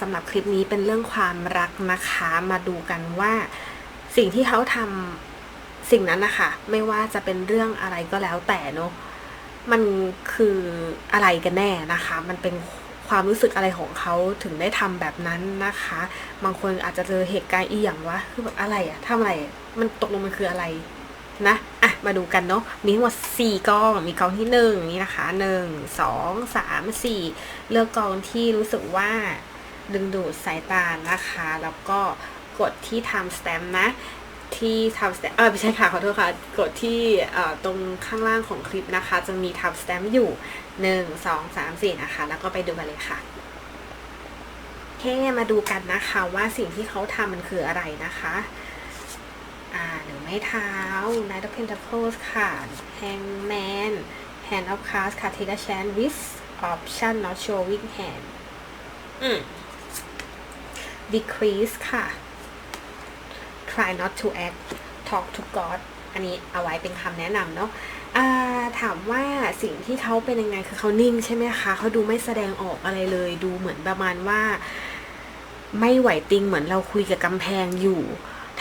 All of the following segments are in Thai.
สำหรับคลิปนี้เป็นเรื่องความรักนะคะ มาดูกันว่าสิ่งที่เขาทำสิ่งนั้นนะคะ ไม่ว่าจะเป็นเรื่องอะไรก็แล้วแต่เนาะมันคืออะไรกันแน่นะคะ มันเป็นความรู้สึกอะไรของเขาถึงได้ทำแบบนั้นนะคะ บางคนอาจจะเจอเหตุการณ์อีอย่างวะคือแบบอะไรอะทำอะไร มันตกลงมันคืออะไรนะอะมาดูกันเนาะมีทั้งหมด4กองมีกองที่1นี่นะคะ 1 2 3 4 เลือกกองที่รู้สึกว่า ดึงดูดสายตานะคะ แล้วก็กดที่ time stamp นะ ที่ time stamp เออไม่ใช่ค่ะ ขอโทษค่ะ กดที่ตรงข้างล่างของคลิปนะคะ จะมี time stamp อยู่ 1 2 3 4 นะคะ แล้วก็ไปดูกันเลยค่ะโอเคมาดูกันนะคะว่าสิ่งที่เขาทำมันคืออะไรนะคะอ่าหนึ่งไม้เท้า Knight of Pentacles ค่ะ Hangman Hand of Cards ค่ะ Take a chance with option not showing hand อืม Decrease ค่ะ Try not to act Talk to God อันนี้เอาไว้เป็นคำแนะนำเนาะถามว่าสิ่งที่เขาเป็นยังไงคือเขานิ่งใช่ไหมคะเขาดูไม่แสดงออกอะไรเลย ดูเหมือนประมาณว่า ไม่ไหวติงเหมือนเราคุยกับกำแพงอยู่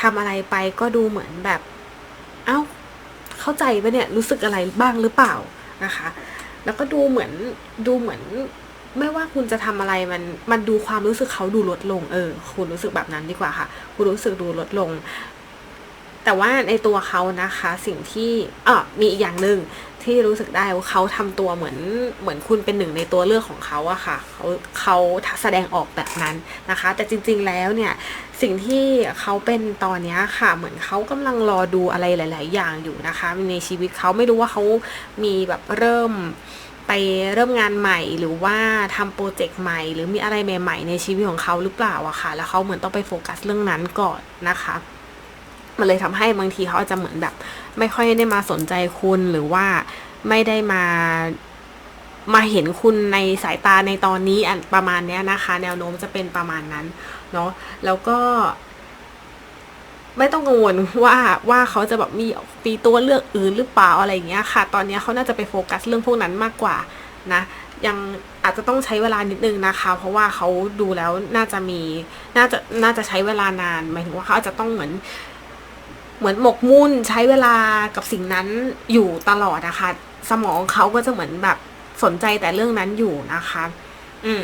ทำอะไรไปก็ดูเหมือนแบบเอ้าเข้าใจปะเนี่ยรู้สึกอะไรบ้างหรือเปล่านะคะ แล้วก็ดูเหมือนดูเหมือน ไม่ว่าคุณจะทำอะไรมันมันดูความรู้สึกเขาดูลดลง เออ คุณรู้สึกแบบนั้นดีกว่าค่ะ คุณรู้สึกดูลดลง แต่ว่าในตัวเขานะคะ สิ่งที่อะมีอีกอย่างหนึ่งที่รู้สึกได้ว่าเขาทำตัวเหมือนเหมือนคุณเป็นหนึ่งในตัวเลือกของเขาอะค่ะเขาเขาแสดงออกแบบนั้นนะคะ แต่จริง ๆแล้วเนี่ยสิ่งที่เขาเป็นตอนนี้ค่ะ เหมือนเขากำลังรอดูอะไรหลาย ๆ อย่างอยู่นะคะ ในชีวิตเขาไม่รู้ว่าเขามีแบบเริ่ม เริ่มงานใหม่หรือว่าทำโปรเจกต์ใหม่ หรือมีอะไรใหม่ ๆ ในชีวิตของเขาหรือเปล่าอะค่ะ แล้วเขาเหมือนต้องไปโฟกัสเรื่องนั้นก่อนนะคะ มันเลยทำให้บางทีเขาอาจจะเหมือนแบบ ไม่ค่อยได้มาสนใจคุณหรือว่าไม่ได้มามาเห็นคุณในสายตาในตอนนี้อันประมาณเนี้ยนะคะ แนวโน้มจะเป็นประมาณนั้นเนาะแล้วก็ ไม่ต้องกังวลว่าว่าเขาจะแบบมีปีตัวเลือกอื่นหรือเปล่าอะไรอย่างเงี้ยค่ะ ตอนนี้เขาน่าจะไปโฟกัสเรื่องพวกนั้นมากกว่านะยังอาจจะต้องใช้เวลานิดนึงนะคะ เพราะว่าเขาดูแล้วน่าจะมีน่าจะน่าจะใช้เวลานานหมายถึงว่าเขาอาจจะต้องเหมือน เหมือนหมกมุ่นใช้เวลากับสิ่งนั้นอยู่ตลอดนะคะ สมองเขาก็จะเหมือนแบบสนใจแต่เรื่องนั้นอยู่นะคะ อืม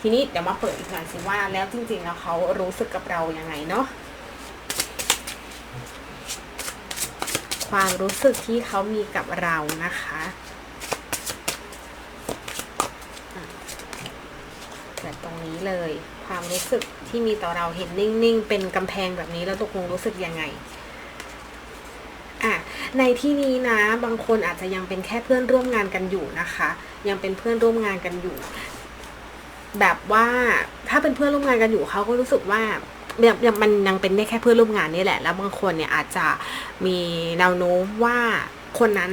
ทีนี้เดี๋ยวมาเปิดอีกหน่อยสิว่าแล้วจริงๆแล้วเขารู้สึกกับเรายังไงเนาะ ความรู้สึกที่เขามีกับเรานะคะอะเกิดตรงนี้เลย ความรู้สึกที่มีต่อเราเห็นนิ่งๆ เป็นกำแพงแบบนี้แล้วตกลงรู้สึกยังไงอะในที่นี้นะบางคนอาจจะยังเป็นแค่เพื่อนร่วมงานกันอยู่นะคะ ยังเป็นเพื่อนร่วมงานกันอยู่ แบบว่าถ้าเป็นเพื่อนร่วมงานกันอยู่เขาก็รู้สึกว่า ยังยังมันยังเป็นได้แค่เพื่อนร่วมงานนี่แหละ แล้วบางคนเนี่ยอาจจะมีแนวโน้มว่าคนนั้น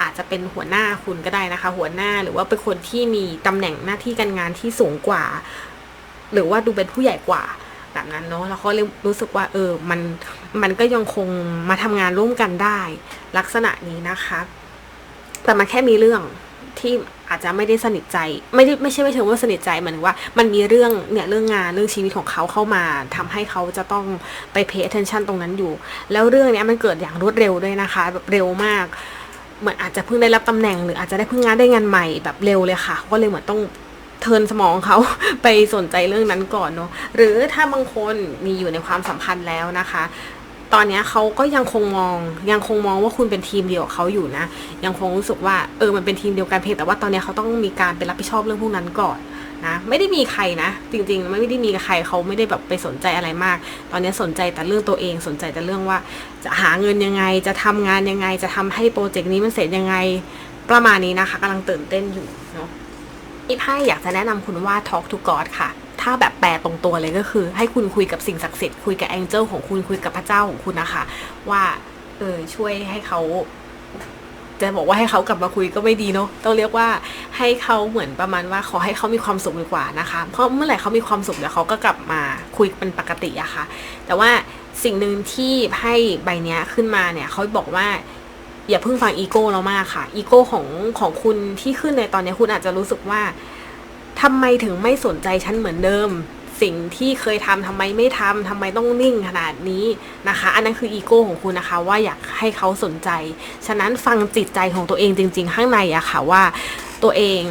อาจจะเป็นหัวหน้าคุณก็ได้นะคะ หัวหน้าหรือว่าเป็นคนที่มีตำแหน่งหน้าที่การงานที่สูงกว่า หรือว่าดูเป็นผู้ใหญ่กว่าแบบนั้นเนาะแล้วเขาเลยรู้สึกว่าเออมันมันก็ยังคงมาทำงานร่วมกันได้ ลักษณะนี้นะคะ แต่มันแค่มีเรื่องที่ อาจจะไม่ได้สนิทใจ ไม่ได้ไม่ใช่ไม่เชิงว่าสนิทใจเหมือนว่า มันมีเรื่องเนี่ยเรื่องงานเรื่องชีวิตของเขาเข้ามาทำให้เขาจะต้องไป pay attention ตรงนั้นอยู่ แล้วเรื่องเนี้ยมันเกิดอย่างรวดเร็วด้วยนะคะแบบเร็วมากเหมือนอาจจะเพิ่งได้รับตำแหน่งหรืออาจจะได้เพิ่งงานได้งานใหม่แบบเร็วเลยค่ะ ก็เลยเหมือนต้องเทินสมองเขาไปสนใจเรื่องนั้นก่อนเนาะหรือถ้าบางคนมีอยู่ในความสัมพันธ์แล้วนะคะ ตอนนี้เขาก็ยังคงมอง ยังคงมองว่าคุณเป็นทีมเดียวกับเขาอยู่นะ ยังคงรู้สึกว่าเออมันเป็นทีมเดียวกันเพียงแต่ว่าตอนนี้เขาต้องมีการไปรับผิดชอบเรื่องพวกนั้นก่อนนะไม่ได้มีใครนะ จริงๆ ไม่ได้มีใครเขาไม่ได้แบบไปสนใจอะไรมาก ตอนนี้สนใจแต่เรื่องตัวเองสนใจแต่เรื่องว่า จะหาเงินยังไงจะทำงานยังไง จะทำให้โปรเจกต์นี้มันเสร็จยังไงประมาณนี้นะคะกำลังตื่นเต้นอยู่เนาะอีไพ่อยากจะแนะนำคุณว่า talk to God ค่ะ ถ้าแบบแปลตรงตัวเลยก็คือ ให้คุณคุยกับสิ่งศักดิ์สิทธิ์คุยกับแองเจิลของคุณคุยกับพระเจ้าของคุณนะคะ ว่า เออช่วยให้เขาจะบอกว่าให้เขากลับมาคุยก็ไม่ดีเนาะต้องเรียกว่าให้เขาเหมือนประมาณว่าขอให้เขามีความสุขดีกว่านะคะ เพราะเมื่อไหร่เขามีความสุขเดี๋ยวเขาก็กลับมาคุยเป็นปกติอะคะ่ะ แต่ว่าสิ่งหนึ่งที่ไพ่ใบเนี้ยขึ้นมาเนี่ยเขาบอกว่าอย่าเพิ่งฟังอีโก้เรามากค่ะ อีโก้ของของคุณที่ขึ้นในตอนนี้คุณอาจจะรู้สึกว่า ทำไมถึงไม่สนใจฉันเหมือนเดิม สิ่งที่เคยทำทำไมไม่ทำทำไมต้องนิ่งขนาดนี้นะคะ อันนั้นคืออีโก้ของคุณนะคะ ว่าอยากให้เขาสนใจ ฉะนั้นฟังจิตใจของตัวเองจริง ๆ ข้างในอะค่ะว่าตัวเอง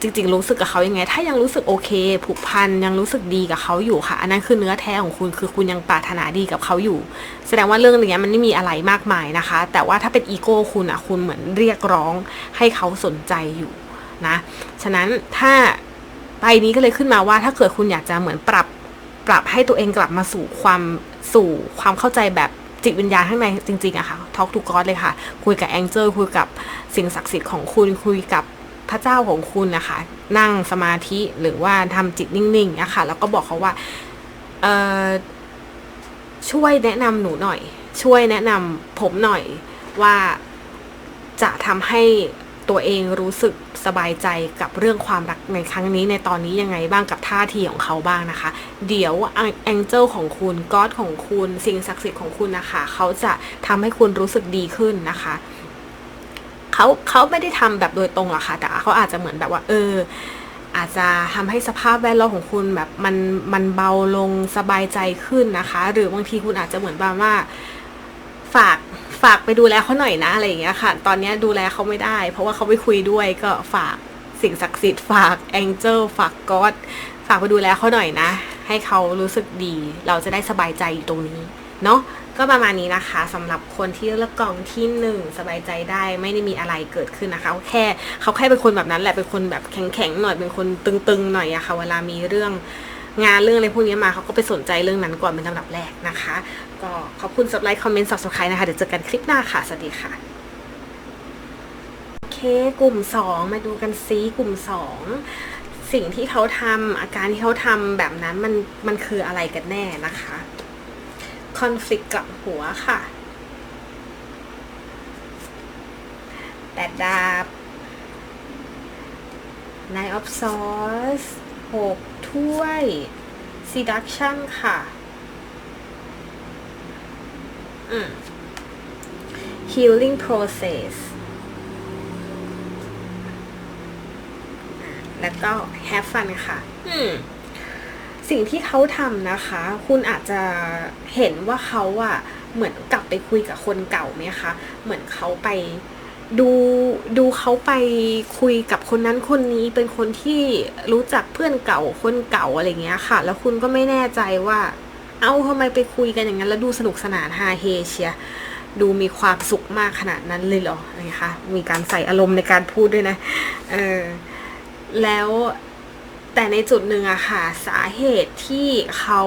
จริงๆรู้สึกกับเขายังไง ถ้ายังรู้สึกโอเค ผูกพันยังรู้สึกดีกับเขาอยู่ค่ะ อันนั้นคือเนื้อแท้ของคุณคือคุณยังปรารถนาดีกับเขาอยู่ แสดงว่าเรื่องนี้มันไม่มีอะไรมากมายนะคะ แต่ว่าถ้าเป็นอีโก้คุณอะคุณเหมือนเรียกร้องให้เขาสนใจอยู่นะ ฉะนั้นถ้า ไปนี้ก็เลยขึ้นมาว่าถ้าเกิดคุณอยากจะเหมือนปรับปรับให้ตัวเองกลับมาสู่ความสู่ความเข้าใจแบบจิตวิญญาณข้างในจริงๆอะค่ะทอล์กทูกอ d เลยค่ะ คุยกับแองเจิลคุยกับสิ่งศักดิ์สิทธิ์ของคุณคุยกับพระเจ้าของคุณนะคะ นั่งสมาธิหรือว่าทำจิตนิ่งๆนะคะแล้วก็บอกเขาว่าเออช่วยแนะนำหนูหน่อย ช่วยแนะนำผมหน่อยว่าจะทำให้ ตัวเองรู้สึกสบายใจกับเรื่องความรักในครั้งนี้ในตอนนี้ยังไงบ้างกับท่าทีของเขาบ้างนะคะ เดี๋ยวแองเจิลของคุณก็อดของคุณสิ่งศักดิ์สิทธิ์ของคุณนะคะ เขาจะทำให้คุณรู้สึกดีขึ้นนะคะเขาเขาไม่ได้ทำแบบโดยตรงหรอกค่ะ แต่เขาอาจจะเหมือนแบบว่าเอออาจจะทำให้สภาพแวดล้อมของคุณแบบมันมันเบาลงสบายใจขึ้นนะคะ หรือบางทีคุณอาจจะเหมือนแบบว่าฝาก ฝากไปดูแลเขาหน่อยนะอะไรอย่างเงี้ยค่ะ ตอนนี้ดูแลเขาไม่ได้ เพราะว่าเขาไม่คุยด้วยก็ฝากสิ่งศักดิ์สิทธิ์ฝากแองเจิลฝากก็อดฝากไปดูแลเขาหน่อยนะ ให้เขารู้สึกดี เราจะได้สบายใจอยู่ตรงนี้ เนาะก็ประมาณนี้นะคะสำหรับคนที่เลือกกองที่หนึ่งสบายใจได้ไม่ได้มีอะไรเกิดขึ้นนะคะเขาแค่เขาแค่เป็นคนแบบนั้นแหละเป็นคนแบบแข็งๆหน่อยเป็นคนตึงๆหน่อยอะคะ่ะเวลามีเรื่องงานเรื่องอะไรพวกนี้มาเขาก็ไปสนใจเรื่องนั้นก่อนเป็นลำดับแรกนะคะ ก็ขอบคุณสับไลค์ คอมเมนต์สับสไครต์นะคะ เดี๋ยวเจอกันคลิปหน้าค่ะ สวัสดีค่ะ โอเค กลุ่มสองมาดูกันซีกลุ่มสองสิ่งที่เขาทำอาการที่เขาทำแบบนั้นมันมันคืออะไรกันแน่นะคะคอนฟ lict กับหัวค่ะแปดดาบ Nine of Swords หกถ้วย Seduction ค่ะ Healing Process แล้วก็ Have Fun ค่ะอืมสิ่งที่เขาทำนะคะ คุณอาจจะเห็นว่าเขาอะเหมือนกลับไปคุยกับคนเก่าไหมคะ เหมือนเขาไปดูดูเขาไปคุยกับคนนั้นคนนี้เป็นคนที่รู้จักเพื่อนเก่าคนเก่าอะไรเงี้ยค่ะ แล้วคุณก็ไม่แน่ใจว่า เอ้าทำไมไปคุยกันอย่างนั้น แล้วดูสนุกสนานฮาเฮเชียดูมีความสุขมากขนาดนั้นเลยเหรออะไรคะมีการใส่อารมณ์ในการพูดด้วยนะเออแล้วแต่ในจุดหนึ่งอะค่ะ สาเหตุที่เขา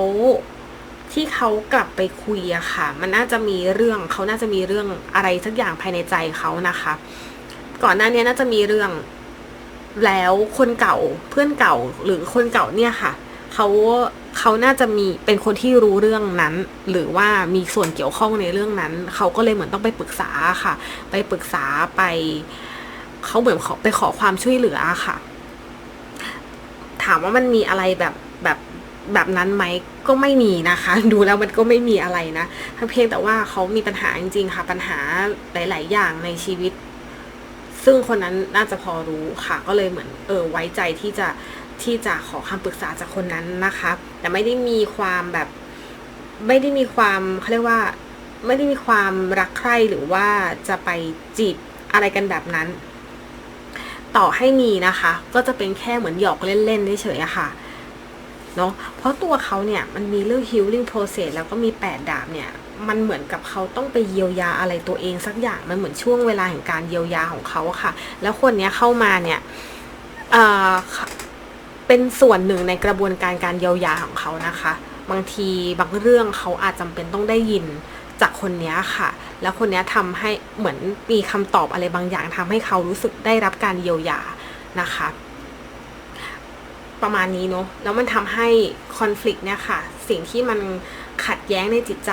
ที่เขากลับไปคุยอะค่ะ มันน่าจะมีเรื่องเขาน่าจะมีเรื่องอะไรสักอย่างภายในใจเขานะคะ ก่อนหน้านี้น่าจะมีเรื่องแล้วคนเก่าเพื่อนเก่าหรือคนเก่าเนี่ยค่ะเขา เขาน่าจะมีเป็นคนที่รู้เรื่องนั้น หรือว่ามีส่วนเกี่ยวข้องในเรื่องนั้น เขาก็เลยเหมือนต้องไปปรึกษาค่ะ ไปปรึกษาไปเขาเหมือนขอไปขอความช่วยเหลือค่ะ ถามว่ามันมีอะไรแบบแบบแบบนั้นไหมก็ไม่มีนะคะ ดูแล้วมันก็ไม่มีอะไรนะเพียงแต่ว่าเขามีปัญหาจริงๆค่ะ ปัญหาหลาย ๆ อย่างในชีวิต ซึ่งคนนั้นน่าจะพอรู้ค่ะ ก็เลยเหมือน เออไว้ใจที่จะ ที่จะขอคำปรึกษาจากคนนั้นนะคะ แต่ไม่ได้มีความแบบไม่ได้มีความเขาเรียกว่าไม่ได้มีความรักใคร่หรือว่าจะไปจีบอะไรกันแบบนั้น ต่อให้มีนะคะ ก็จะเป็นแค่เหมือนหยอกเล่นๆเฉยๆค่ะเนาะเพราะตัวเขาเนี่ยมันมีเรื่อง healing process แล้วก็มีแปดดาบเนี่ย มันเหมือนกับเขาต้องไปเยียวยาอะไรตัวเองสักอย่าง มันเหมือนช่วงเวลาแห่งการเยียวยาของเขาค่ะ แล้วคนนี้เข้ามาเนี่ยเเป็นส่วนหนึ่งในกระบวนการการเยียวยาของเขานะคะ บางทีบางเรื่องเขาอาจจำเป็นต้องได้ยินจากคนนี้ค่ะ แล้วคนนี้ทำให้เหมือนมีคำตอบอะไรบางอย่างทำให้เขารู้สึกได้รับการเยียวยานะคะ ประมาณนี้เนาะแล้วมันทำให้คอน FLICT เนี่ยค่ะ สิ่งที่มันขัดแย้งในจิตใจ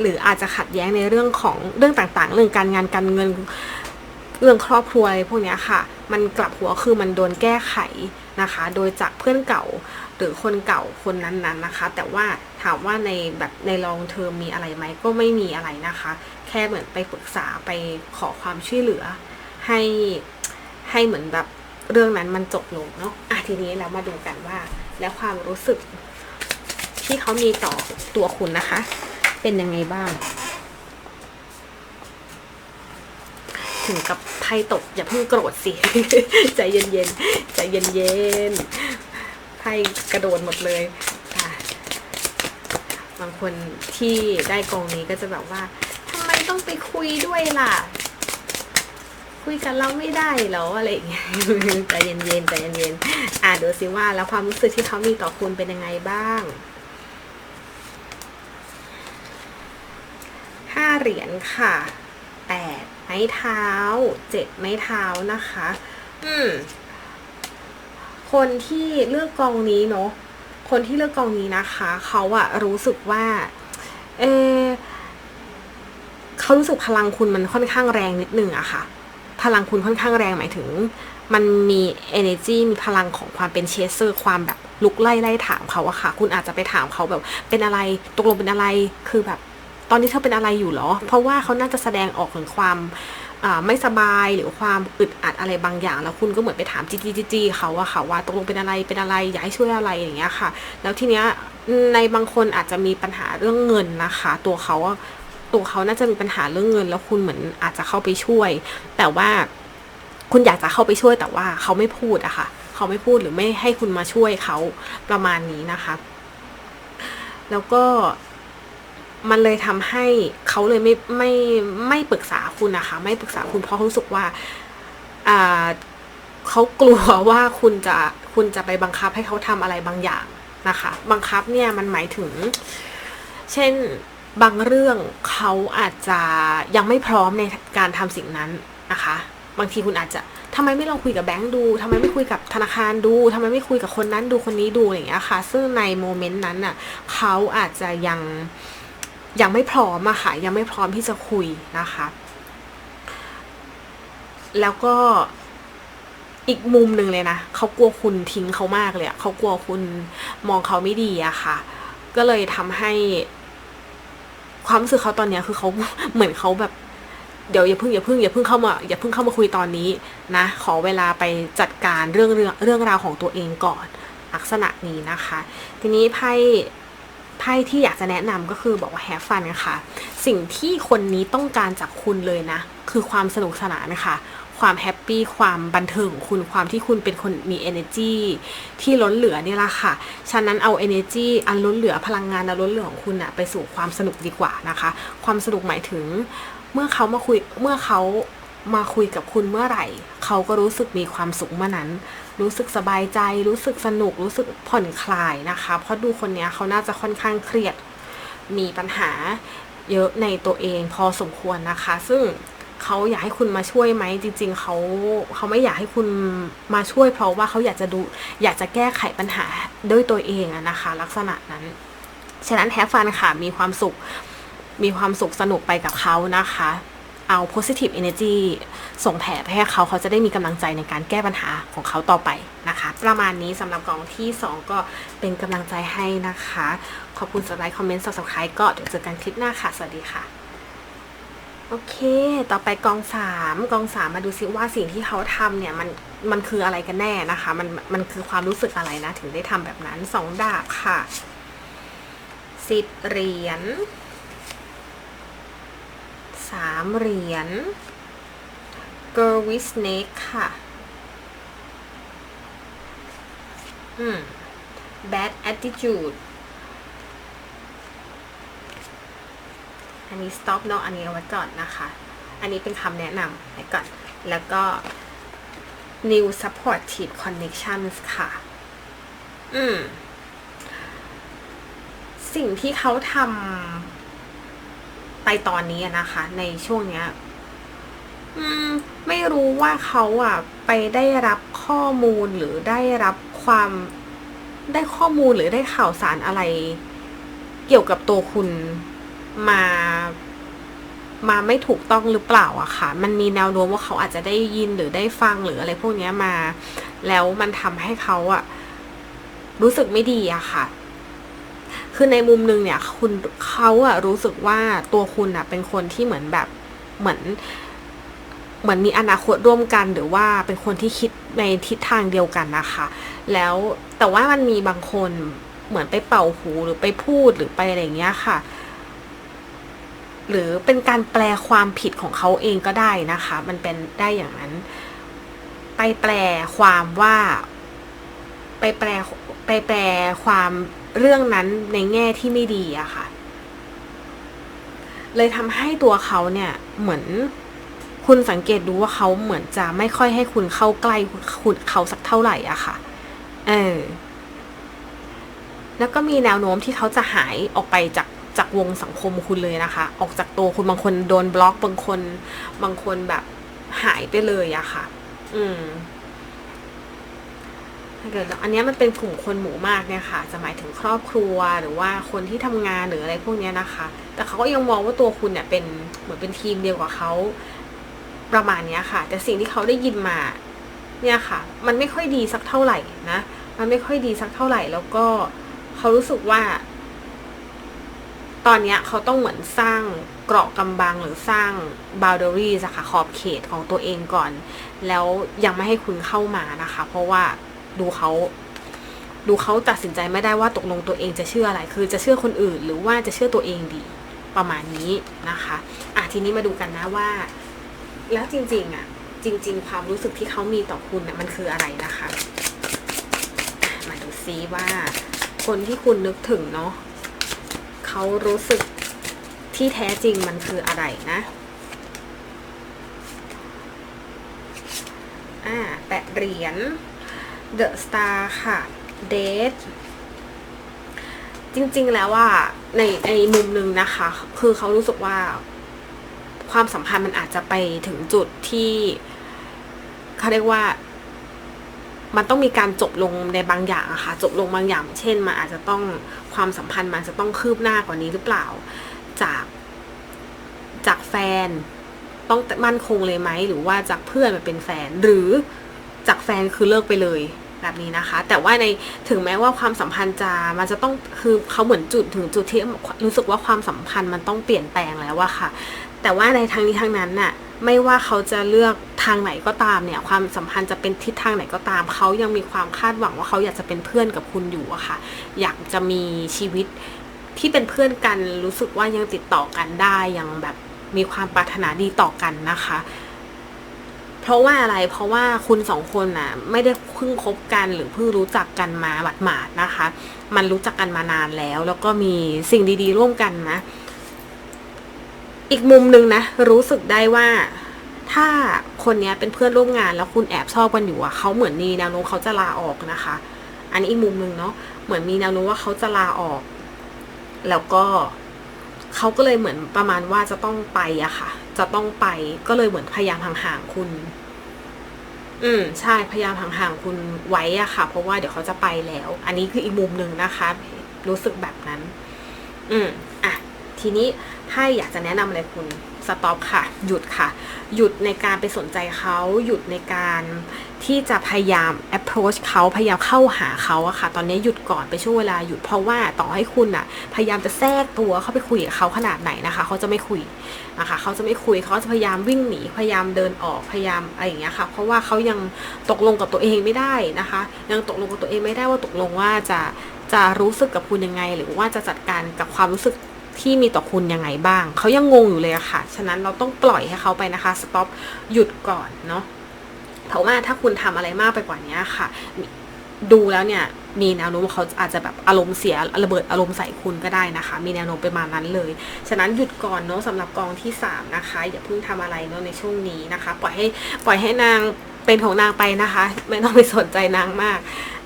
หรืออาจจะขัดแย้งในเรื่องของเรื่องต่างๆ เรื่องการงานการเงิน เรื่องครอบครัวอะไรพวกนี้ค่ะ มันกลับหัวคือมันโดนแก้ไขนะคะ โดยจากเพื่อนเก่าหรือคนเก่าคนนั้นๆนะคะ แต่ว่าถามว่าในแบบในลองเทอมมีอะไรไหมก็ไม่มีอะไรนะคะ แค่เหมือนไปปรึกษาไปขอความช่วยเหลือ ให้ให้เหมือนแบบเรื่องนั้นมันจบลงเนาะอะทีนี้เรามาดูกันว่า และความรู้สึกที่เขามีต่อตัวคุณนะคะ เป็นยังไงบ้าง ถึงกับไพ่ตก อย่าเพิ่งโกรธสิ ใจเย็นๆ ใจเย็นๆ ไพ่กระโดดหมดเลยอะบางคนที่ได้กองนี้ก็จะแบบว่าทำไมต้องไปคุยด้วยล่ะ คุยกันเราไม่ได้หรออะไรอย่างเงี้ยใจเย็นๆ ใจเย็นๆ อะดูสิว่าแล้วความรู้สึกที่เขามีต่อคุณเป็นยังไงบ้างห้าเหรียญค่ะแปด ม้เท้าเจ็ดไม้เท้านะคะ อืม คนที่เลือกกองนี้เนาะคนที่เลือกกองนี้นะคะ เขาอะรู้สึกว่า เออเขารู้สึกพลังคุณมันค่อนข้างแรงนิดนึงอะค่ะ พลังคุณค่อนข้างแรงหมายถึง มันมี energy มีพลังของความเป็นเชสเซอร์ ความแบบลุกไล่ไล่ถามเขาอะค่ะ คุณอาจจะไปถามเขาแบบเป็นอะไร ตกลงเป็นอะไร คือแบบ ตอนนี้เธอเป็นอะไรอยู่หรอ เพราะว่าเขาน่าจะแสดงออกถึงความไม่สบายหรือความอึดอัดอะไรบางอย่าง แล้วคุณก็เหมือนไปถามจีจีจีจีเขาอะค่ะว่าตกลงเป็นอะไรเป็นอะไรอยากให้ช่วยอะไรอย่างเงี้ยค่ะ แล้วทีเนี้ยในบางคนอาจจะมีปัญหาเรื่องเงินนะคะ ตัวเขาตัวเขาน่าจะมีปัญหาเรื่องเงิน แล้วคุณเหมือนอาจจะเข้าไปช่วย แต่ว่าคุณอยากจะเข้าไปช่วยแต่ว่าเขาไม่พูดอะค่ะเขาไม่พูดหรือไม่ให้คุณมาช่วยเขาประมาณนี้นะคะ แล้วก็ มันเลยทำให้เขาเลยไม่ไม่ไม่ปรึกษาคุณนะคะ ไม่ปรึกษาคุณเพราะเขารู้สึกว่าอ่าเขากลัวว่าคุณจะคุณจะไปบังคับให้เขาทำอะไรบางอย่างนะคะ บังคับเนี่ยมันหมายถึง เช่นบางเรื่องเขาอาจจะยังไม่พร้อมในการทำสิ่งนั้นนะคะ บางทีคุณอาจจะทำไมไม่ลองคุยกับแบงค์ดูทำไมไม่คุยกับธนาคารดูทำไมไม่คุยกับคนนั้นดูคนนี้ดูอะไรอย่างเงี้ยค่ะ ซึ่งในโมเมนต์นั้นน่ะเขาอาจจะยัง ยังไม่พร้อมอะค่ะยังไม่พร้อมที่จะคุยนะคะ แล้วก็อีกมุมหนึ่งเลยนะเขากลัวคุณทิ้งเขามากเลยอะเขากลัวคุณมองเขาไม่ดีอะค่ะ ก็เลยทำให้ความรู้สึกเขาตอนเนี้ยคือเขาเหมือนเขาแบบเดี๋ยวอย่าเพิ่งอย่าเพิ่งอย่าเพิ่งเข้ามาอย่าเพิ่งเข้ามาคุยตอนนี้นะ ขอเวลาไปจัดการเรื่องเรื่องเรื่องราวของตัวเองก่อน ลักษณะนี้นะคะ ทีนี้ไพ่ ไพ่ที่อยากจะแนะนำก็คือบอกว่าแฮฟฟันค่ะ สิ่งที่คนนี้ต้องการจากคุณเลยนะ คือความสนุกสนานค่ะความแฮปปี้ความบันเทิงของคุณความที่คุณเป็นคนมี energy ที่ล้นเหลือนี่แหละค่ะ ฉะนั้นเอา energy อันล้นเหลือพลังงานอันล้นเหลือของคุณอะไปสู่ความสนุกดีกว่านะคะ ความสนุกหมายถึง เมื่อเขามาคุยเมื่อเขามาคุยกับคุณเมื่อไหร่ เขาก็รู้สึกมีความสุขเมื่อนั้น รู้สึกสบายใจ รู้สึกสนุก รู้สึกผ่อนคลายนะคะ เพราะดูคนนี้เขาน่าจะค่อนข้างเครียด มีปัญหาเยอะในตัวเองพอสมควรนะคะ ซึ่งเขาอยากให้คุณมาช่วยไหมจริง ๆเขาเขาไม่อยากให้คุณมาช่วย เพราะว่าเขาอยากจะดู อยากจะแก้ไขปัญหาด้วยตัวเองนะคะ ลักษณะนั้น ฉะนั้นแฮฟฟันค่ะมีความสุขมีความสุขสนุกไปกับเขานะคะ เอา positive energy ส่งแผ่ไปให้เขาเขาจะได้มีกำลังใจในการแก้ปัญหาของเขาต่อไปนะคะ ประมาณนี้สำหรับกองที่ 2 ก็เป็นกำลังใจให้นะคะ ขอบคุณสำหรับคอมเมนต์ subscribe ก็เดี๋ยวเจอกันคลิปหน้าค่ะ สวัสดีค่ะโอเค ต่อไปกองสามกองสามมาดูซิว่าสิ่งที่เขาทำเนี่ยมันมันคืออะไรกันแน่นะคะ มันมันคือความรู้สึกอะไรนะ ถึงได้ทำแบบนั้นสองดาบค่ะสิบเหรียญ สามเหรียญ Girl with Snake ค่ะ อืม Bad attitude อันนี้ stop เนาะอันนี้เอาไว้ก่อนนะคะ อันนี้เป็นคำแนะนำไว้ก่อน แล้วก็ new supportive connections ค่ะ อืม สิ่งที่เขาทำ ไปตอนนี้นะคะ ในช่วงเนี้ยอืม ไม่รู้ว่าเขาอะ ไปได้รับข้อมูลหรือได้รับความได้ข้อมูลหรือได้ข่าวสารอะไร เกี่ยวกับตัวคุณมามาไม่ถูกต้องหรือเปล่าอะค่ะ มันมีแนวโน้มว่าเขาอาจจะได้ยินหรือได้ฟังหรืออะไรพวกนี้มา แล้วมันทำให้เขาอะรู้สึกไม่ดีอะค่ะ คือในมุมนึงเนี่ย คุณเขาอะรู้สึกว่าตัวคุณอะเป็นคนที่เหมือนแบบเหมือนเหมือนมีอนาคตร่วมกันหรือว่าเป็นคนที่คิดในทิศทางเดียวกันนะคะ แล้วแต่ว่ามันมีบางคนเหมือนไปเป่าหูหรือไปพูดหรือไปอะไรอย่างเงี้ยค่ะ หรือเป็นการแปลความผิดของเขาเองก็ได้นะคะ มันเป็นได้อย่างนั้น ไปแปลความว่า ไปแปลไปแปลความ เรื่องนั้นในแง่ที่ไม่ดีอะค่ะ เลยทำให้ตัวเขาเนี่ยเหมือนคุณสังเกตดูว่าเขาเหมือนจะไม่ค่อยให้คุณเข้าใกล้คุณเขาสักเท่าไหร่อะค่ะ เออ แล้วก็มีแนวโน้มที่เขาจะหายออกไปจากจากวงสังคมคุณเลยนะคะ ออกจากตัวคุณบางคนโดนบล็อกบางคน บางคนแบบหายไปเลยอะค่ะ อืม ถ้าเกิดอันนี้มันเป็นกลุ่มคนหมู่มากเนี่ยค่ะ จะหมายถึงครอบครัวหรือว่าคนที่ทำงานหรืออะไรพวกนี้นะคะ แต่เขาก็ยังมองว่าตัวคุณเนี่ยเป็นเหมือนเป็นทีมเดียวกับเขาประมาณนี้ค่ะ แต่สิ่งที่เขาได้ยินมาเนี่ยค่ะ มันไม่ค่อยดีสักเท่าไหร่นะ มันไม่ค่อยดีสักเท่าไหร่ แล้วก็เขารู้สึกว่า ตอนนี้เขาต้องเหมือนสร้างเกราะกำบังหรือสร้าง boundaries อะค่ะขอบเขตของตัวเองก่อน แล้วยังไม่ให้คุณเข้ามานะคะ เพราะว่า ดูเขาดูเขาตัดสินใจไม่ได้ว่าตกลงตัวเองจะเชื่ออะไร คือจะเชื่อคนอื่น หรือว่าจะเชื่อตัวเองดีประมาณนี้นะคะอะทีนี้มาดูกันนะว่า แล้วจริงๆอะ จริง ๆ ความรู้สึกที่เขามีต่อคุณน่ะมันคืออะไรนะคะอะมาดูซิว่า คนที่คุณนึกถึงเนาะเขารู้สึกที่แท้จริงมันคืออะไรนะอ่าแปะเหรียญ The Star ค่ะ Date จริงๆแล้วว่าในในมุมหนึ่งนะคะ คือเขารู้สึกว่าความสัมพันธ์มันอาจจะไปถึงจุดที่เขาเรียกว่า มันต้องมีการจบลงในบางอย่างอะค่ะจบลงบางอย่าง เช่นมันอาจจะต้องความสัมพันธ์มันจะต้องคืบหน้ากว่านี้หรือเปล่า จากจากแฟนต้องมั่นคงเลยไหมหรือว่าจากเพื่อนมาเป็นแฟนหรือจากแฟนคือเลิกไปเลย แบบนี้นะคะ แต่ว่าในถึงแม้ว่าความสัมพันธ์จะมันจะต้องคือเขาเหมือนจุดถึงจุดที่รู้สึกว่าความสัมพันธ์มันต้องเปลี่ยนแปลงแล้วอะค่ะ แต่ว่าในทางนี้ทางนั้นน่ะไม่ว่าเขาจะเลือกทางไหนก็ตามเนี่ย ความสัมพันธ์จะเป็นทิศทางไหนก็ตาม เขายังมีความคาดหวังว่าเขาอยากจะเป็นเพื่อนกับคุณอยู่อะค่ะ อยากจะมีชีวิตที่เป็นเพื่อนกันรู้สึกว่ายังติดต่อกันได้ยังแบบมีความปรารถนาดีต่อกันนะคะ เพราะว่าอะไรเพราะว่าคุณสองคนน่ะไม่ได้เพิ่งคบกันหรือเพิ่งรู้จักกันมาหมาดๆนะคะ มันรู้จักกันมานานแล้ว แล้วก็มีสิ่งดี ๆ ร่วมกันนะ อีกมุมหนึ่งนะรู้สึกได้ว่าถ้าคนนี้เป็นเพื่อนร่วมงานแล้วคุณแอบชอบกันอยู่อะเขาเหมือนมีแนวโน้มเขาจะลาออกนะคะ อันนี้อีกมุมหนึ่งเนาะเหมือนมีแนวโน้มว่าเขาจะลาออก แล้วก็เขาก็เลยเหมือนประมาณว่าจะต้องไปอะค่ะ จะต้องไป ก็เลยเหมือนพยายามห่างๆคุณ อืมใช่พยายามห่างๆคุณไว้อะค่ะ เพราะว่าเดี๋ยวเขาจะไปแล้ว อันนี้คืออีกมุมหนึ่งนะคะ รู้สึกแบบนั้น อืมอะทีนี้ไพ่อยากจะแนะนำอะไรคุณ สต็อปค่ะ หยุดค่ะ หยุดในการไปสนใจเขาหยุดในการที่จะพยายาม approach เขาพยายามเข้าหาเขาอะค่ะ ตอนนี้หยุดก่อนไปช่วงเวลาหยุดเพราะว่าต่อให้คุณอะพยายามจะแทรกตัวเข้าไปคุยกับเขาขนาดไหนนะคะ เขาจะไม่คุยนะคะเขาจะไม่คุยเขาจะพยายามวิ่งหนีพยายามเดินออกพยายามอะไรอย่างเงี้ยค่ะ เพราะว่าเขายังตกลงกับตัวเองไม่ได้นะคะ ยังตกลงกับตัวเองไม่ได้ว่าตกลงว่าจะจะรู้สึกกับคุณยังไง หรือว่าจะจัดการกับความรู้สึก ที่มีต่อคุณยังไงบ้าง เขายังงงอยู่เลยอะค่ะ ฉะนั้นเราต้องปล่อยให้เขาไปนะคะ สต็อป หยุดก่อนเนาะ เพราะว่าถ้าคุณทำอะไรมากไปกว่านี้ค่ะ ดูแล้วเนี่ย มีแนวโน้มเขาอาจจะแบบอารมณ์เสียระเบิดอารมณ์ใส่คุณก็ได้นะคะ มีแนวโน้มปมานั้นเลย ฉะนั้นหยุดก่อนเนาะสำหรับกองที่สามนะคะ อย่าเพิ่งทำอะไรเนาะในช่วงนี้นะคะ ปล่อยให้ปล่อยให้นางเป็นของนางไปนะคะ ไม่ต้องไปสนใจนางมาก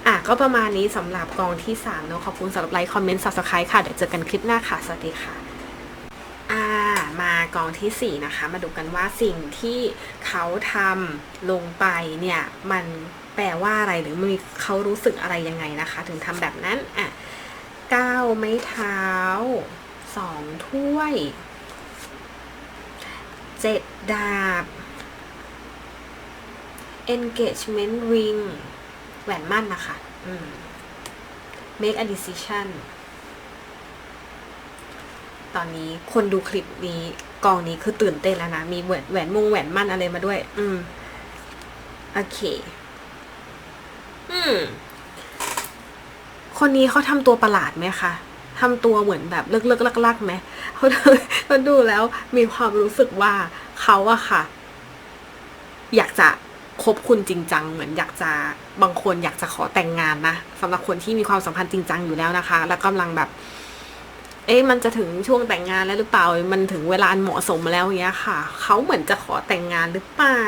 อะก็ประมาณนี้สำหรับกองที่3เนาะขอบคุณสำหรับไลค์คอมเมนต์ subscribe ค่ะ เดี๋ยวเจอกันคลิปหน้าค่ะ สวัสดีค่ะอ่ามากองที่ 4 นะคะ มาดูกันว่าสิ่งที่เขาทำลงไปเนี่ย มันแปลว่าอะไรหรือมีเขารู้สึกอะไรยังไงนะคะ ถึงทำแบบนั้นอะเก้าไม้เท้าสองถ้วยเจ็ดดาบ engagement ring แหวนมั่นนะคะ make a decision ตอนนี้คนดูคลิปนี้กองนี้คือตื่นเต้นแล้วนะ มีแหวนแหวนมงแหวนมั่นอะไรมาด้วย อืม โอเค อืม คนนี้เขาทำตัวประหลาดไหมคะทำตัวเหมือนแบบเลิกเลิกลักลักๆไหมเขาเขาดูแล้วมีความรู้สึกว่าเขาอะค่ะ อยากจะ คบคุณจริงจังเหมือนอยากจะบางคนอยากจะขอแต่งงานนะสำหรับคนที่มีความสัมพันธ์จริงจังอยู่แล้วนะคะ แล้วกำลังแบบ เอ๊ะมันจะถึงช่วงแต่งงานแล้วหรือเปล่า มันถึงเวลาอันเหมาะสมแล้วอย่างเงี้ยค่ะ เขาเหมือนจะขอแต่งงานหรือเปล่า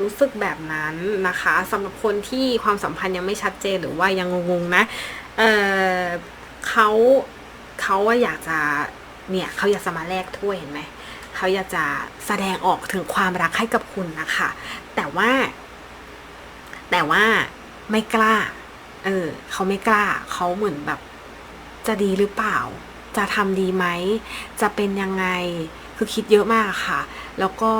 รู้สึกแบบนั้นนะคะสำหรับคนที่ความสัมพันธ์ยังไม่ชัดเจนหรือว่ายังงงๆนะ เออเขาเขาว่าอยากจะเนี่ยเขาอยากจะมาแลกถ้วยเห็นไหม เขาอยากจะแสดงออกถึงความรักให้กับคุณนะคะ แต่ว่า แต่ว่าไม่กล้า เออเขาไม่กล้า เขาเหมือนแบบ จะดีหรือเปล่า จะทำดีไหม จะเป็นยังไง คือคิดเยอะมากค่ะ แล้วก็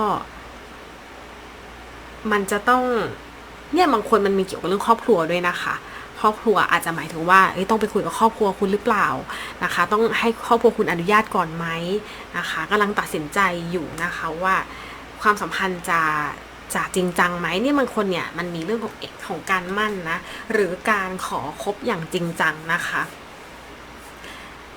มันจะต้อง เนี่ยบางคนมันมีเกี่ยวกับเรื่องครอบครัวด้วยนะคะ ครอบครัวอาจจะหมายถึงว่าต้องไปคุยกับครอบครัวคุณหรือเปล่านะคะ ต้องให้ครอบครัวคุณอนุญาตก่อนไหมนะคะกำลังตัดสินใจอยู่นะคะว่าความสัมพันธ์จะจะจริงจังไหมเนี่ยบางคนเนี่ยมันมีเรื่องของเอกของการมั่นนะหรือการขอคบอย่างจริงจังนะคะ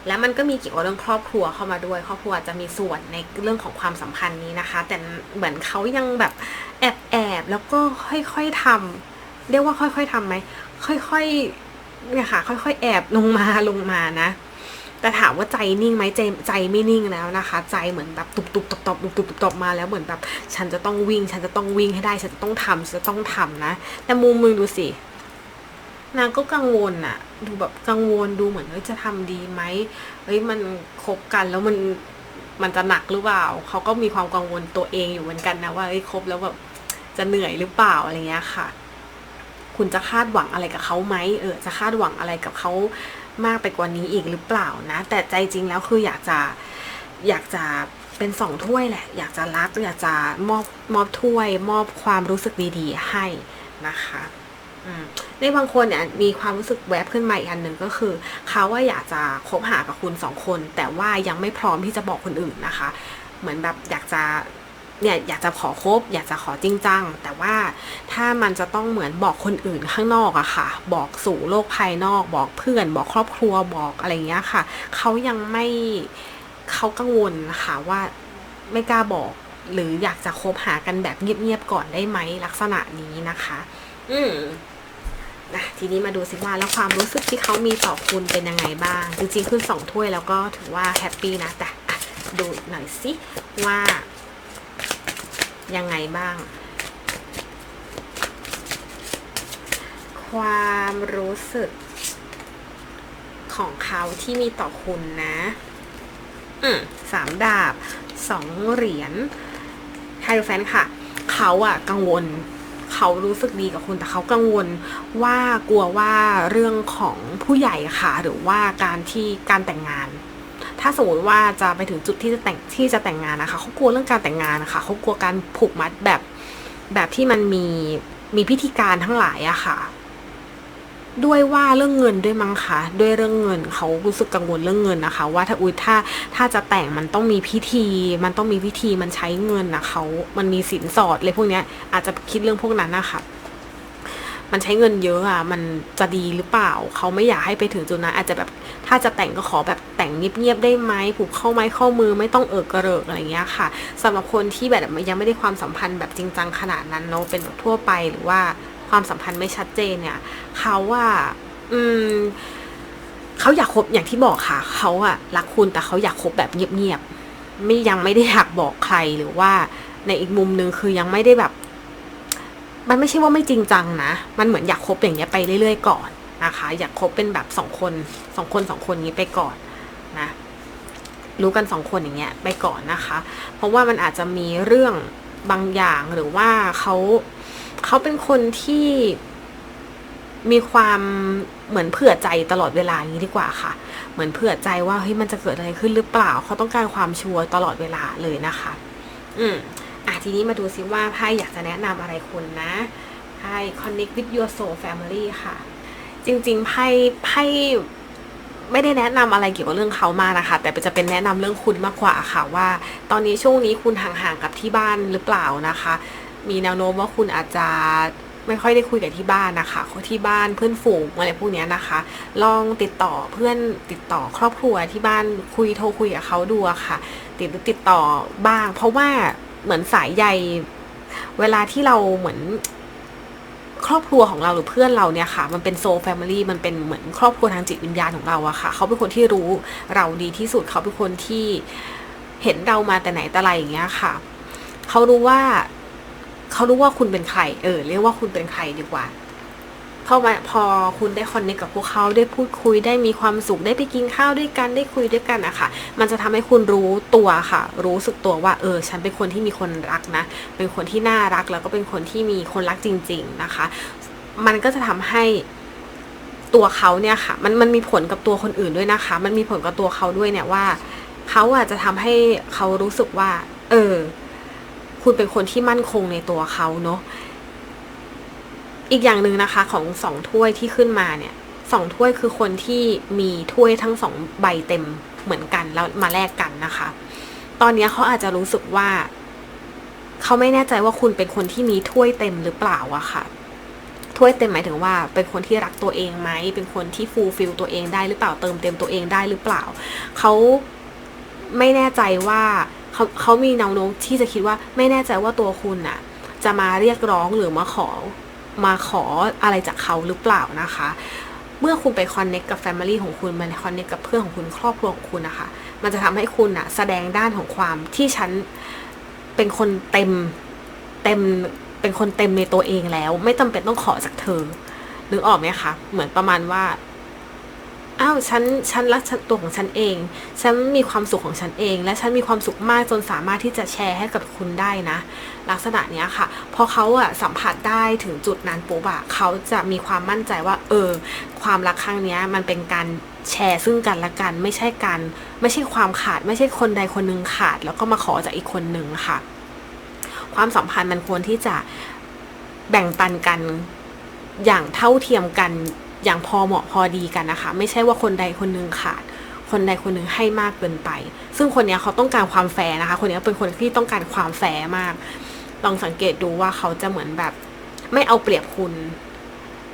แล้วมันก็มีเกี่ยวกับเรื่องครอบครัวเข้ามาด้วย ครอบครัวจะมีส่วนในเรื่องของความสัมพันธ์นี้นะคะ แต่เหมือนเขายังแบบแอบแอบแล้วก็ค่อยๆทำเรียกว่าค่อย ๆทํำไหม ค่อยๆเนี่ยค่ะ ค่อยๆ แอบลงมาลงมานะ แต่ถามว่าใจนิ่งไหมใจใจไม่นิ่งแล้วนะคะ ใจเหมือนแบบตุบตุบตบตบตุบตุบตบตบมาแล้วเหมือนแบบฉันจะต้องวิ่ง ฉันจะต้องวิ่งให้ได้ ฉันจะต้องทำฉันจะต้องทำนะ แต่มุมมึงดูสินางก็กังวลอะดูแบบกังวลดูเหมือนเฮ้ยจะทำดีไหมเฮ้ยมันคบกันแล้วมันมันจะหนักหรือเปล่าเขาก็มีความกังวลตัวเองอยู่เหมือนกันนะว่าเฮ้ยคบแล้วแบบจะเหนื่อยหรือเปล่าอะไรเงี้ยค่ะ คุณจะคาดหวังอะไรกับเขาไหมเออจะคาดหวังอะไรกับเขามากไปกว่านี้อีกหรือเปล่านะ แต่ใจจริงแล้วคืออยากจะอยากจะเป็นสองถ้วยแหละ อยากจะรักอยากจะมอบมอบถ้วย มอบความรู้สึกดีๆให้นะคะในบางคนเนี่ยมีความรู้สึกแวบขึ้นมาอีกอันหนึ่งก็คือเขาว่าอยากจะคบหากับคุณสองคน แต่ว่ายังไม่พร้อมที่จะบอกคนอื่นนะคะ เหมือนแบบอยากจะ เนี่ยอยากจะขอคบ อยากจะขอจริงจัง แต่ว่าถ้ามันจะต้องเหมือนบอกคนอื่นข้างนอกอะค่ะ บอกสู่โลกภายนอก บอกเพื่อน บอกครอบครัวบอกอะไรเงี้ยค่ะ เขายังไม่เขากังวลค่ะว่าไม่กล้าบอก หรืออยากจะคบหากันแบบเงียบๆก่อนได้ไหมลักษณะนี้นะคะ อืมนะทีนี้มาดูสิว่าแล้วความรู้สึกที่เขามีต่อคุณเป็นยังไงบ้าง จริงๆ ขึ้นสองถ้วยแล้วก็ถือว่าแฮปปี้นะแต่ดูหน่อยสิว่า ยังไงบ้าง ความรู้สึก ของเขาที่มีต่อคุณนะ อืมสามดาบสองเหรียญไฮโดรแฟนค่ะ เขาอะกังวล เขารู้สึกดีกับคุณแต่เขากังวลว่ากลัวว่าเรื่องของผู้ใหญ่ค่ะ หรือว่าการที่การแต่งงาน ถ้าสมมติว่าจะไปถึงจุดที่จะแต่งที่จะแต่งงานนะคะเขากลัวเรื่องการแต่งงานนะคะเขากลัวการผูกมัดแบบแบบที่มันมีมีพิธีการทั้งหลายอะค่ะ ด้วยว่าเรื่องเงินด้วยมั้งคะด้วยเรื่องเงินเขารู้สึกกังวลเรื่องเงินนะคะ ว่าถ้าอุ้ยถ้าถ้าจะแต่งมันต้องมีพิธี มันต้องมีพิธีมันใช้เงินนะเขามันมีสินสอดเลยพวกเนี้ยอาจจะคิดเรื่องพวกนั้นนะคะ มันใช้เงินเยอะอะ มันจะดีหรือเปล่า เขาไม่อยากให้ไปถึงจุดนั้นอาจจะแบบถ้าจะแต่งก็ขอแบบแต่งเงียบๆได้ไหมผูกเข้าไม้เข้ามือไม่ต้องเอิกกระเริกอะไรเงี้ยค่ะสำหรับคนที่แบบยังไม่ได้ความสัมพันธ์แบบจริงจังขนาดนั้นเนาะเป็นแบบทั่วไปหรือว่าความสัมพันธ์ไม่ชัดเจนเนี่ย เขาว่า อืมเขาอยากคบอย่างที่บอกค่ะ เขาอะรักคุณแต่เขาอยากคบแบบเงียบๆไม่ยังไม่ได้อยากบอกใครหรือว่าในอีกมุมนึงคือยังไม่ได้แบบ มันไม่ใช่ว่าไม่จริงจังนะ มันเหมือนอยากคบอย่างเงี้ยไปเรื่อย ๆ ก่อนนะคะ อยากคบเป็นแบบสองคนสองคนสองคนนี้ไปก่อนนะ รู้กันสองคนอย่างเงี้ยไปก่อนนะคะ เพราะว่ามันอาจจะมีเรื่องบางอย่างหรือว่าเขาเขาเป็นคนที่มีความเหมือนเผื่อใจตลอดเวลาอย่างนี้ดีกว่าค่ะ เหมือนเผื่อใจว่าเฮ้ยมันจะเกิดอะไรขึ้นหรือเปล่า เขาต้องการความชัวร์ตลอดเวลาเลยนะคะ อืม อะทีนี้มาดูซิว่าไพ่อยากจะแนะนำอะไรคุณนะไพ่ connect with your soul family ค่ะ จริงๆไพ่ไพ่ไม่ได้แนะนำอะไรเกี่ยวกับเรื่องเขามากนะคะ แต่จะเป็นแนะนำเรื่องคุณมากกว่าค่ะว่า ตอนนี้ช่วงนี้คุณห่างๆกับที่บ้านหรือเปล่านะคะ มีแนวโน้มว่าคุณอาจจะไม่ค่อยได้คุยกับที่บ้านนะคะที่บ้านเพื่อนฝูงอะไรพวกนี้นะคะ ลองติดต่อเพื่อนติดต่อครอบครัวที่บ้านคุยโทรคุยกับเขาดูะค่ะ ติดติดต่อบ้าง เพราะว่า เหมือนสายใย เวลาที่เราเหมือนครอบครัวของเราหรือเพื่อนเราเนี่ยค่ะ มันเป็นโซแฟมิลี่มันเป็นเหมือนครอบครัวทางจิตวิญญาณของเราอะค่ะ เขาเป็นคนที่รู้เราดีที่สุดเขาเป็นคนที่เห็นเรามาแต่ไหนแต่ไรอย่างเงี้ยค่ะ เขารู้ว่า เขารู้ว่าคุณเป็นใคร เออ เรียกว่าคุณเป็นใครดีกว่า พอมาพอคุณได้คอนเนคกับพวกเขาได้พูดคุยได้มีความสุขได้ไปกินข้าวด้วยกันได้คุยด้วยกันอะค่ะ มันจะทำให้คุณรู้ตัวค่ะ รู้สึกตัวว่าเออ ฉันเป็นคนที่มีคนรักนะ เป็นคนที่น่ารักแล้วก็เป็นคนที่มีคนรักจริง ๆนะคะ มันก็จะทำให้ตัวเขาเนี่ยค่ะ มันมันมีผลกับตัวคนอื่นด้วยนะคะ มันมีผลกับตัวเขาด้วยเนี่ยว่าเขาอาจจะทำให้เขารู้สึกว่า เออ คุณเป็นคนที่มั่นคงในตัวเขาเนาะ อีกอย่างหนึ่งนะคะของสองถ้วยที่ขึ้นมาเนี่ยสองถ้วยคือคนที่มีถ้วยทั้งสองใบเต็มเหมือนกันแล้วมาแลกกันนะคะ ตอนนี้เขาอาจจะรู้สึกว่าเขาไม่แน่ใจว่าคุณเป็นคนที่มีถ้วยเต็มหรือเปล่าอะค่ะ ถ้วยเต็มหมายถึงว่า เป็นคนที่รักตัวเองไหม เป็นคนที่ฟูลฟิลตัวเองได้หรือเปล่า เติมเต็มตัวเองได้หรือเปล่า เขาไม่แน่ใจว่าเขาเขามีแนวโน้มที่จะคิดว่าไม่แน่ใจว่าตัวคุณน่ะจะมาเรียกร้องหรือมาขอ มาขออะไรจากเขาหรือเปล่านะคะ เมื่อคุณไปคอนเน็กกับแฟมิลี่ของคุณมันคอนเน็กกับเพื่อนของคุณครอบครัวของคุณนะคะ มันจะทำให้คุณอะแสดงด้านของความที่ฉันเป็นคนเต็มเต็มเป็นคนเต็มในตัวเองแล้ว ไม่จำเป็นต้องขอจากเธอนึกออกไหมคะ เหมือนประมาณว่า อ้าวฉันฉันรักตัวของฉันเอง ฉันมีความสุขของฉันเอง และฉันมีความสุขมากจนสามารถที่จะแชร์ให้กับคุณได้นะ ลักษณะเนี้ยค่ะ พอเขาอะสัมผัสได้ถึงจุดนั้นปุ๊บอะเขาจะมีความมั่นใจว่า เออ ความรักครั้งเนี้ยมันเป็นการแชร์ซึ่งกันและกันไม่ใช่การไม่ใช่ความขาด ไม่ใช่คนใดคนหนึ่งขาด แล้วก็มาขอจากอีกคนหนึ่งค่ะ ความสัมพันธ์มันควรที่จะแบ่งปันกันอย่างเท่าเทียมกัน อย่างพอเหมาะพอดีกันนะคะ ไม่ใช่ว่าคนใดคนหนึ่งขาด คนใดคนหนึ่งให้มากเกินไป ซึ่งคนนี้เขาต้องการความแฟร์นะคะ คนนี้เป็นคนที่ต้องการความแฟร์มาก ลองสังเกตดูว่าเขาจะเหมือนแบบ ไม่เอาเปรียบคุณ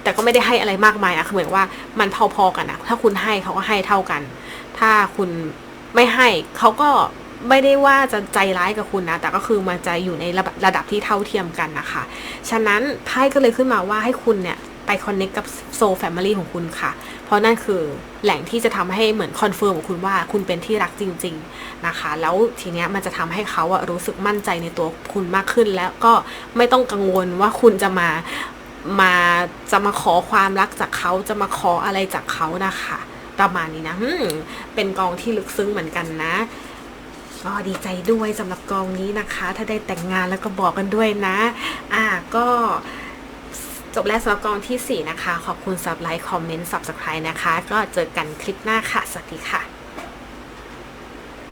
แต่ก็ไม่ได้ให้อะไรมากมายอะเหมือนว่ามันพอๆกันอะถ้าคุณให้เขาก็ให้เท่ากัน ถ้าคุณไม่ให้เขาก็ไม่ได้ว่าจะใจร้ายกับคุณนะ แต่ก็คือมาใจอยู่ในระระดับที่เท่าเทียมกันนะคะ ฉะนั้นไพ่ก็เลยขึ้นมาว่าให้คุณเนี่ย ไปคอนเน็กกับโซแฟมิลี่ของคุณค่ะ เพราะนั่นคือแหล่งที่จะทำให้เหมือนคอนเฟิร์มของคุณว่าคุณเป็นที่รักจริง ๆนะคะ แล้วทีเนี้ยมันจะทำให้เขาอะรู้สึกมั่นใจในตัวคุณมากขึ้น แล้วก็ไม่ต้องกังวลว่าคุณจะมามาจะมาขอความรักจากเขาจะมาขออะไรจากเขานะคะประมาณนี้นะเป็นกองที่ลึกซึ้งเหมือนกันนะก็ดีใจด้วยสำหรับกองนี้นะคะ ถ้าได้แต่งงานแล้วก็บอกกันด้วยนะ อ่าก็ จบแล้วสำหรับกองที่ 4 นะคะ ขอบคุณสับไลค์คอมเมนต์ subscribe นะคะ ก็เจอกันคลิปหน้าค่ะ สวัสดีค่ะ